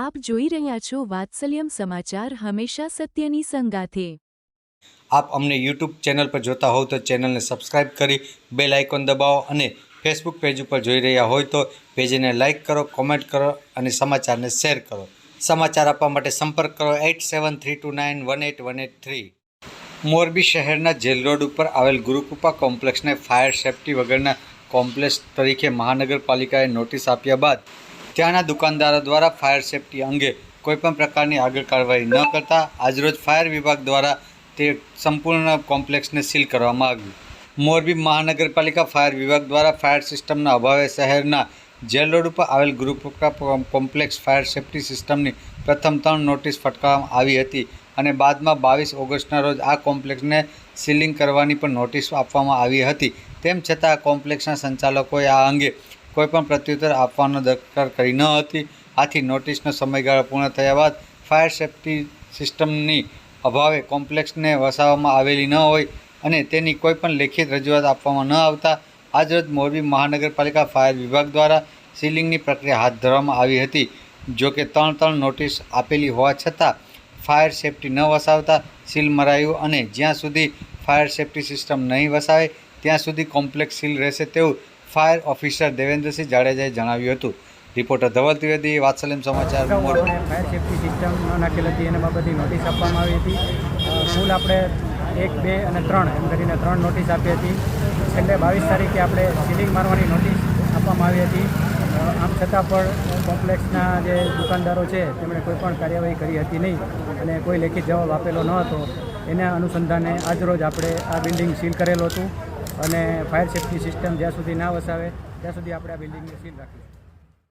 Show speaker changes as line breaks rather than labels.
આપ જોઈ રહ્યા છો વાત્સલ્યમ સમાચાર હંમેશા સત્યની સંગાથે.
આપ અમને યુટ્યુબ ચેનલ પર જોતા હોવ તો ચેનલને સબસ્ક્રાઇબ કરી બેલ આઇકોન દબાવો અને ફેસબુક પેજ ઉપર જોઈ રહ્યા હોય તો પેજને લાઇક કરો, કોમેન્ટ કરો અને સમાચારને શેર કરો. સમાચાર આપવા માટે સંપર્ક કરો eight seven three two nine one eight one eight three. Morbi શહેરના જેલ રોડ ઉપર આવેલ ગુરુકૃપા કોમ્પ્લેક્સને ફાયર સેફટી વગરના કોમ્પ્લેક્સ તરીકે મહાનગરપાલિકાએ નોટિસ આપ્યા બાદ ત્યાંના દુકાનદારો દ્વારા ફાયર સેફટી અંગે કોઈપણ પ્રકારની આગળ કાર્યવાહી ન કરતા આજરોજ ફાયર વિભાગ દ્વારા તે સંપૂર્ણ કોમ્પ્લેક્સને સીલ કરવામાં આવ્યું. મોરબી મહાનગરપાલિકા ફાયર વિભાગ દ્વારા ફાયર સિસ્ટમના અભાવે શહેરના જેલ રોડ ઉપર આવેલ ગ્રુપ કોમ્પ્લેક્સ ફાયર સેફટી સિસ્ટમની પ્રથમ ત્રણ નોટિસ ફટકારવામાં આવી હતી અને બાદમાં બાવીસ ઓગસ્ટના રોજ આ કોમ્પ્લેક્સને સીલિંગ કરવાની પણ નોટિસ આપવામાં આવી હતી. તેમ છતાં કોમ્પ્લેક્સના સંચાલકોએ આ અંગે કોઈપણ પ્રત્યુત્તર આપવાનો દરકાર કરી ન હતી. આથી નોટિસનો સમયગાળો પૂર્ણ થયા બાદ ફાયર સેફટી સિસ્ટમની અભાવે કોમ્પ્લેક્સને વસાવવામાં આવેલી ન હોય અને તેની કોઈપણ લેખિત રજૂઆત આપવામાં ન આવતા, આજરોજ મોરબી મહાનગરપાલિકા ફાયર વિભાગ દ્વારા સીલિંગની પ્રક્રિયા હાથ ધરવામાં આવી હતી. જો કે ત્રણ ત્રણ નોટિસ આપેલી હોવા છતાં ફાયર સેફટી ન વસાવતા, સીલ મરાયું અને જ્યાં સુધી ફાયર સેફટી સિસ્ટમ નહીં વસાવે, ત્યાં સુધી કોમ્પ્લેક્સ સીલ રહેશે તેવું ફાયર ઓફિસર દેવેન્દ્રસિંહ જાડેજાએ જણાવ્યું હતું. રિપોર્ટર ધવલ ત્રિવેદી વાત્સલ્યમ સમાચાર
ફાયર સેફ્ટી સિસ્ટમ ન નાખેલ હતી એના બાબતે નોટિસ આપવામાં આવી હતી. કુલ આપણે એક બે અને ત્રણ એમ કરીને ત્રણ નોટિસ આપી હતી. છેલ્લે બાવીસ તારીખે આપણે સીલિંગ મારવાની નોટિસ આપવામાં આવી હતી. આમ છતાં પણ કોમ્પ્લેક્સના જે દુકાનદારો છે તેમણે કોઈ પણ કાર્યવાહી કરી હતી નહીં અને કોઈ લેખિત જવાબ આપેલો ન હતો. એના અનુસંધાને આજરોજ આપણે આ બિલ્ડિંગ સીલ કરેલું હતું. અને ફાયર સેફ્ટી સિસ્ટમ જ્યાં સુધી ના વસાવે, ત્યાં સુધી આપણે આ બિલ્ડિંગને સીલ રાખીશું